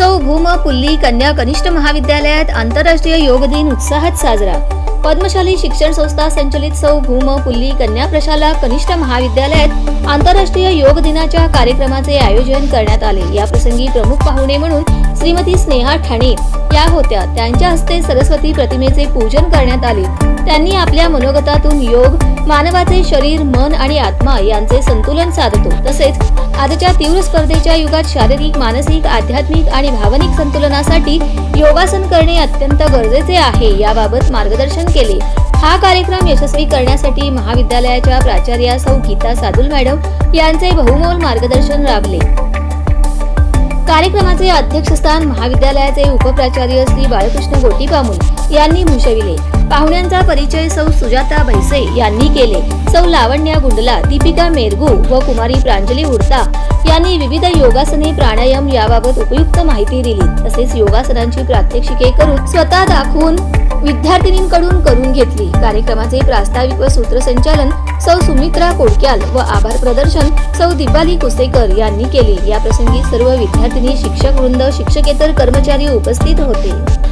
Bhoom pulley कन्या कनिष्ठ महाविद्यालयात आंतरराष्ट्रीय योग दिन उत्साहात साजरा. पद्मशाली शिक्षण संस्था संचलित सौ भूम पुल्ली कन्या प्रशाला कनिष्ठ महाविद्यालयात आंतरराष्ट्रीय योग दिनाच्या कार्यक्रमाचे आयोजन करण्यात आले. या प्रसंगी प्रमुख पाहुणे म्हणून श्रीमती स्नेहा ठाणे या होत्या. त्यांच्या हस्ते सरस्वती प्रतिमेचे पूजन करण्यात आले. त्यांनी आपल्या मनोगतातून योग मानवाचे शरीर मन आणि आत्मा यांचे संतुलन साधतो. तसेच आजच्या तीव्र स्पर्धेच्या युगात शारीरिक मानसिक आध्यात्मिक आणि भावनिक संतुलनासाठी योगासन करणे अत्यंत गरजेचे आहे याबाबत मार्गदर्शन केले. हा कार्यक्रम यशस्वी करण्यासाठी महाविद्यालयाच्या प्राचार्या सौ गीता सादुल मॅडम यांचे बहुमोल मार्गदर्शन लाभले कार्यक्रमाचे अध्यक्षस्थान महाविद्यालयाचे उपप्राचार्य श्री बाळकृष्ण गोटीपामुल यांनी भूषविले. पाहुण्यांचा परिचय सौ सुजाता भैसे यांनी केले. सौ लावण्या गुंडला दीपिका मेरगू व कुमारी प्रांजली हुडता यांनी विविध योगासने प्राणायाम याबाबत उपयुक्त माहिती दिली. तसेच योगासनांची प्रात्यक्षिके करून स्वतः दाखवून विद्यार्थिनींकडून करून घेतली. कार्यक्रमाचे प्रास्ताविक व सूत्रसंचालन सौ सुमित्रा कोडक्याल व आभार प्रदर्शन सौ दिपाली कुसेकर यांनी केले. या प्रसंगी सर्व विद्यार्थिनी शिक्षक वृंद शिक्षकेतर कर्मचारी उपस्थित होते.